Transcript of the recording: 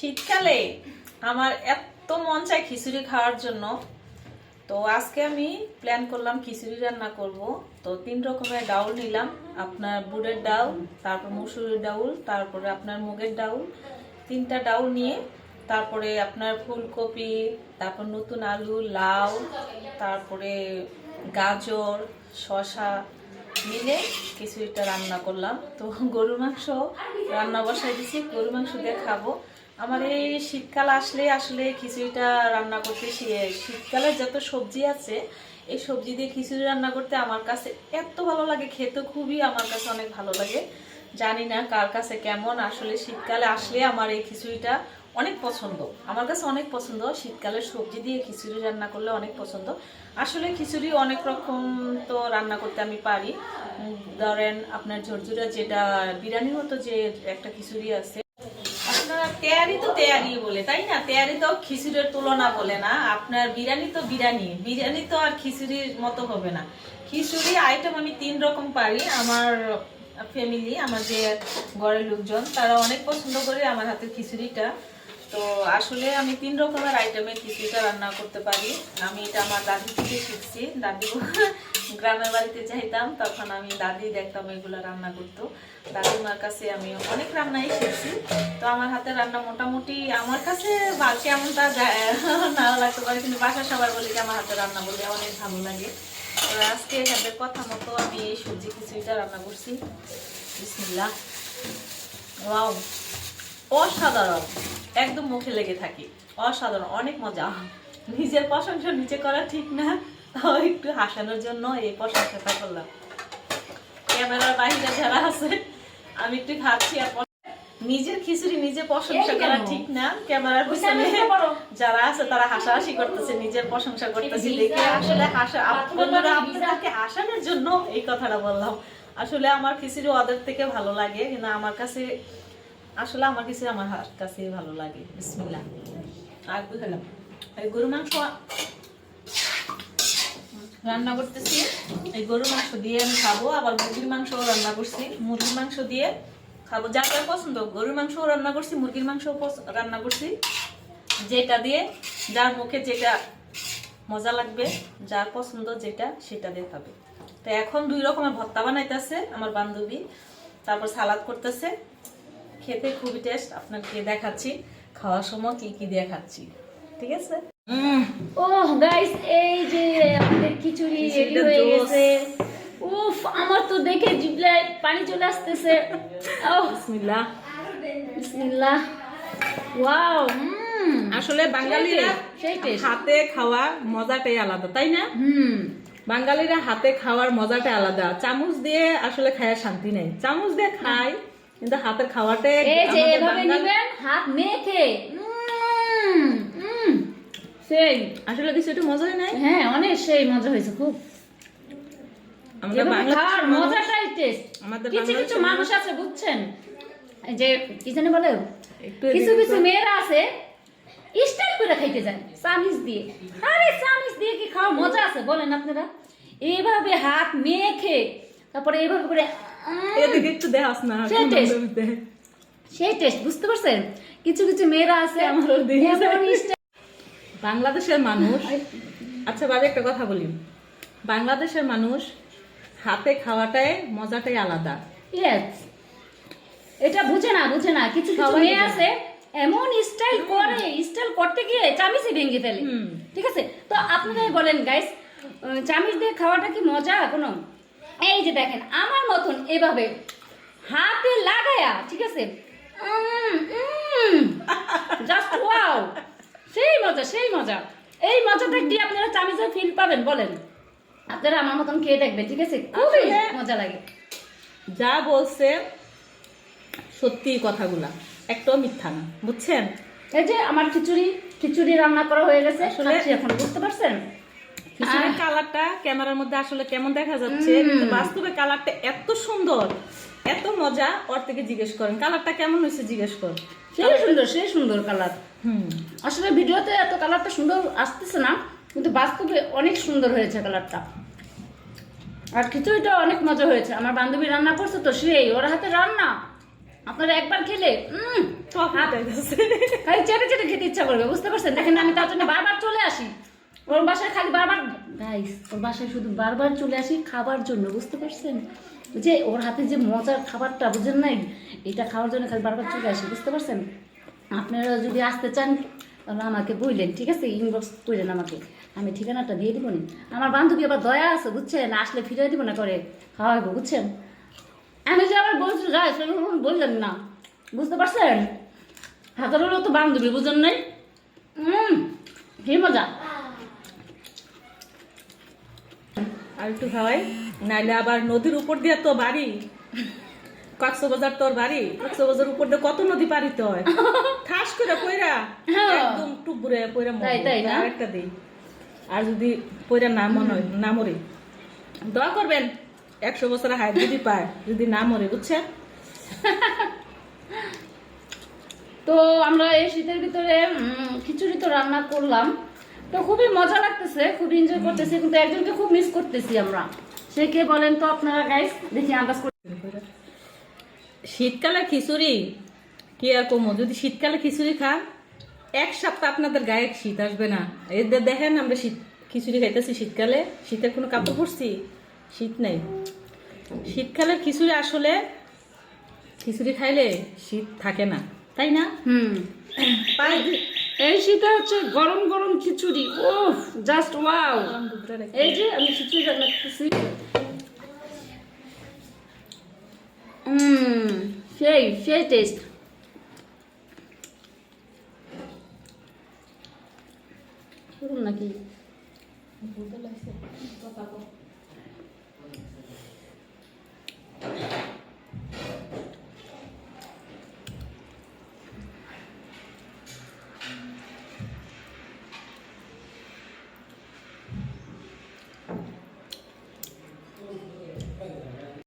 শীতকালে আমার এত মন চায় খিচুড়ি খাওয়ার জন্য। তো আজকে আমি প্ল্যান করলাম খিচুড়ি রান্না করব। তো তিন রকমের ডাউল নিলাম। আপনার বুটের ডাউল, তারপর মুসুরির ডাউল, তারপরে আপনার মুগের ডাউল, তিনটা ডাউল নিয়ে তারপরে আপনার ফুলকপি, তারপর নতুন আলু, লাউ, তারপরে গাজর, শসা মিলে খিচুড়িটা রান্না করলাম। তো গরুর মাংস রান্না বসাই দিছি, গরুর মাংস দিয়ে খাব। আমার এই শীতকাল আসলে আসলে খিচুড়িটা রান্না করতে শীতকালে যত সবজি আছে, এই সবজি দিয়ে খিচুড়ি রান্না করতে আমার কাছে এত ভালো লাগে, খেতে খুবই আমার কাছে অনেক ভালো লাগে। জানি না কার কাছে কেমন, আসলে শীতকালে আসলে আমার এই খিচুড়িটা অনেক পছন্দ। আমার কাছে অনেক পছন্দ শীতকালে সবজি দিয়ে খিচুড়ি রান্না করলে অনেক পছন্দ। আসলে খিচুড়ি অনেক রকম তো রান্না করতে আমি পারি। ধরেন আপনার ঝরঝুরা যেটা, বিরিয়ানির মতো যে একটা খিচুড়ি আছে তেয়ারি তো তেয়ারি বলে, তাই না? তেয়ারি তো খিচুড়ির তুলনা বলে না। আপনার বিরিয়ানি তো বিরিয়ানি বিরিয়ানি তো আর খিচুড়ির মতো হবে না। খিচুড়ি আইটেম আমি তিন রকম পারি, আমার ফ্যামিলি আমার যে ঘরের লোকজন, তারা অনেক পছন্দ করে আমার হাতের খিচুড়িটা। তো আসলে আমি তিন রকমের আইটেমের খিচুড়িটা রান্না করতে পারি। আমি এটা আমার দাদি থেকে শিখছি। দাদি গ্রামের বাড়িতে চাইতাম তখন আমি দাদি দেখতাম এগুলো রান্না করতো। দাদিমার কাছে আমি অনেক রান্নাই শিখছি। তো আমার হাতে রান্না মোটামুটি আমার কাছে কেমনটা নাও লাগতে পারে, কিন্তু বাসা সবার বলে যে আমার হাতে রান্না বলে অনেক ভালো লাগে। তো আজকে এদের কথা মতো আমি এই সবজি খিচুড়িটা রান্না করছি। বিসমিল্লাহ। ওয়াও। অসাধারণ। একদম মুখে লেগে থাকি। অসাধারণ অনেক মজা। নিজের প্রশংসা নিজে করা ঠিক না। তাও একটু হাসানোর জন্য এই প্রশংসাটা করলাম। ক্যামেরার বাইরে যারা আছে আমি একটু খাচ্ছি আর নিজের খিচুড়ি নিজে প্রশংসা করা ঠিক না। ক্যামেরার পিছনে যারা আছে তারা হাসাহাসি করতেছে নিজের প্রশংসা করতেছে। দেখে আসলে হাসা আপ- বন্ধুরা আপনাদেরকে হাসানোর জন্য এই কথাটা বললাম। আসলে আমার খিচুড়ি ওদের থেকে ভালো লাগে কিন্তু আমার কাছে আসলে আমার খিচুড়ি আমার হাত কাছে ভালো লাগে। বিসমিল্লাহ। আর বুঝলাম এই গরু মাংস রান্না করতেছি। এই গরুর মাংস দিয়ে আমি খাব, আবার মুরগির মাংস রান্না করছি। মুরগির মাংস দিয়ে খাব। যা যা পছন্দ, গরুর মাংস রান্না করছি, মুরগির মাংস রান্না করছি। যেটা দিয়ে যার মুখে যেটা মজা লাগবে যার পছন্দ যেটা, সেটা দিয়ে খাবে। তো এখন দুই রকমের ভর্তা বানাইতেছে আমার বান্ধবী। তারপর সালাদ করতেছে। খেতে খুবই টেস্ট আপনাকে দেখাচ্ছি খাওয়ার সময় কি কি দিয়ে খাচ্ছি। ঠিক আছে? ও গাইস এই যে আমাদের খিচুড়ি রেডি হয়ে গেছে। উফ আমার তো দেখে জিবলায় পানি চলে আসতেছে। ও বিসমিল্লাহ। বিসমিল্লাহ। ওয়াও আসলে বাঙালিরা হাতে খাওয়া মজাটাই আলাদা তাই না? হুম। বাঙালিরা হাতে খাওয়ার মজাটা আলাদা। চামচ দিয়ে আসলে খাওয়ার শান্তি নেই। চামচ দিয়ে খাই। কিন্তু হাতের খাওয়াটাই এই যে এভাবে নিবেন হাত মেখে। সেই। আসলে কিছু একটু মজাই নাই? হ্যাঁ অনেক সেই মজা হয়েছে খুব। খাওয়ার মানুষ- মজাটাই টেস্ট আমাদের কিছু কিছু মানুষ আছে বুঝছেন? যে কি জানি বলে কিছু কিছু মেয়েরা আছে স্টাইল করে খাইতে যায় চামিচ দিয়ে। আরে চামিচ দিয়ে কি খাওয়ার মজা আছে বলেন আপনারা? এইভাবে হাত মেখে তারপরে এইভাবে করে এদিকে একটু দেখাস না সেই টেস্ট বুঝতে পারছেন? কিছু কিছু মেয়েরা আছে style- বাংলাদেশের মানুষ আচ্ছা ভাবি একটা কথা বলি। বাংলাদেশের মানুষ হাতে খাওয়াটাই মজাটাই আলাদা. এটা বুঝে না বুঝে না। কিছু কিছু মেয়ে আছে এমন স্টাইল করে স্টাইল করতে গিয়ে চামিচই ভেঙে ফেলে। ঠিক আছে? তো আপনারাই বলেন গাইস চামিচ দিয়ে খাওয়াটা কি মজা কোনো? এই যে দেখেন আমার মতন এভাবে হাতে লাগায়া ঠিক আছে? জাস্ট ওয়াও সেই মজা সেই মজা। এই মজাটা কি আপনারা চামিচে ফিল পাবেন বলেন? আপনারা আমার মতন খেয়ে দেখবেন ঠিক আছে? খুবই মজা লাগে। যা বলছে সত্যি কথাগুলা একটাও মিথ্যা না বুঝছেন? এই যে আমার খিচুড়ি খিচুড়ি রান্না করা হয়ে গেছে এখন বুঝতে পারছেন? খিচুড়ির কালারটা ক্যামেরার মধ্যে আসলে কেমন দেখা যাচ্ছে কিন্তু বাস্তবে কালারটা এত সুন্দর এত মজা ওর থেকে জিজ্ঞেস করেন কালারটা কেমন হয়েছে জিজ্ঞেস কর। সেই সুন্দর সেই সুন্দর কালার হুম। আসলে ভিডিওতে এত কালারটা সুন্দর আসতেছে না কিন্তু বাস্তবে অনেক সুন্দর হয়েছে কালারটা আর খিচুড়িটা অনেক মজা হয়েছে। আমার বান্ধবী রান্না করছে তো সেই ওর হাতে রান্না। আপনারা একবার খেলে। খালি চেটে চেটে খেতে ইচ্ছা করবে বুঝতে পারছেন? দেখেন আমি তার জন্য বারবার চলে আসি। ওর বাসায় খালি বারবার গাইস ওর বাসায় শুধু বারবার চলে আসি খাবার জন্য, বুঝতে পারছেন? যে ওর হাতে যে মজার খাবারটা, বুঝেন নাই? এটা খাওয়ার জন্য খালি বারবার চলে আসি, বুঝতে পারছেন? আপনারা যদি আসতে চান, তাহলে আমাকে বললেন ঠিক আছে? ইনবক্স করলেন আমাকে। আমি ঠিকানাটা দিয়ে দিব নি। আমার বান্ধবী আবার দয়া আছে, বুঝছেন? আসলে ফিরে দিব না করে, খাওয়াইবো, বুঝছেন? আমি যে আবার বলছি সেরকম বললেন না, বুঝতে পারছেন? হাজারেরও তো বান্ধবী, বুঝেন নাই? হুম কি মজা? আর একটু খাওয়াই নাইলে আবার নদীর উপর দিয়ে তো বাড়ি। কক্সবাজার তোর বাড়ি কক্সবাজার উপর দিয়ে কত নদী পারিতে হয়? ঠাস করে পয়রা হ্যাঁ। একদম টুবুরে পয়রা দেই। আর যদি পয়রা না মনে হয় না মরে। দোয়া করবেন একশো বছর হায়াত যদি পায় যদি না মরে বুঝছেন? তো আমরা এই শীতের ভিতরে খিচুড়ি তো রান্না করলাম। তো খুবই মজা লাগতেছে খুবই এনজয় করতেছি কিন্তু একজনকে খুব মিস করতেছি আমরা। সে কে বলেন তো আপনারা গাইস দেখি আন্দাজ শীতকালে খিচুড়ি কি আর কমো যদি শীতকালে খিচুড়ি খান এক সপ্তাহ আপনাদের গায়ে শীত আসবে না। এদের দেখেন আমরা শীত খিচুড়ি খাইতেছি শীতকালে শীতের কোনো কাপড় পরছি? শীত নেই। শীতকালের খিচুড়ি আসলে খিচুড়ি খাইলে শীত থাকে না। তাই না? হুম। দি- এই শীতে হচ্ছে গরম গরম খিচুড়ি। ও জাস্ট ওয়াও এই যে আমি খিচুড়ি রান্না করতেছি। সেই সেই টেস্ট নাকি? কথা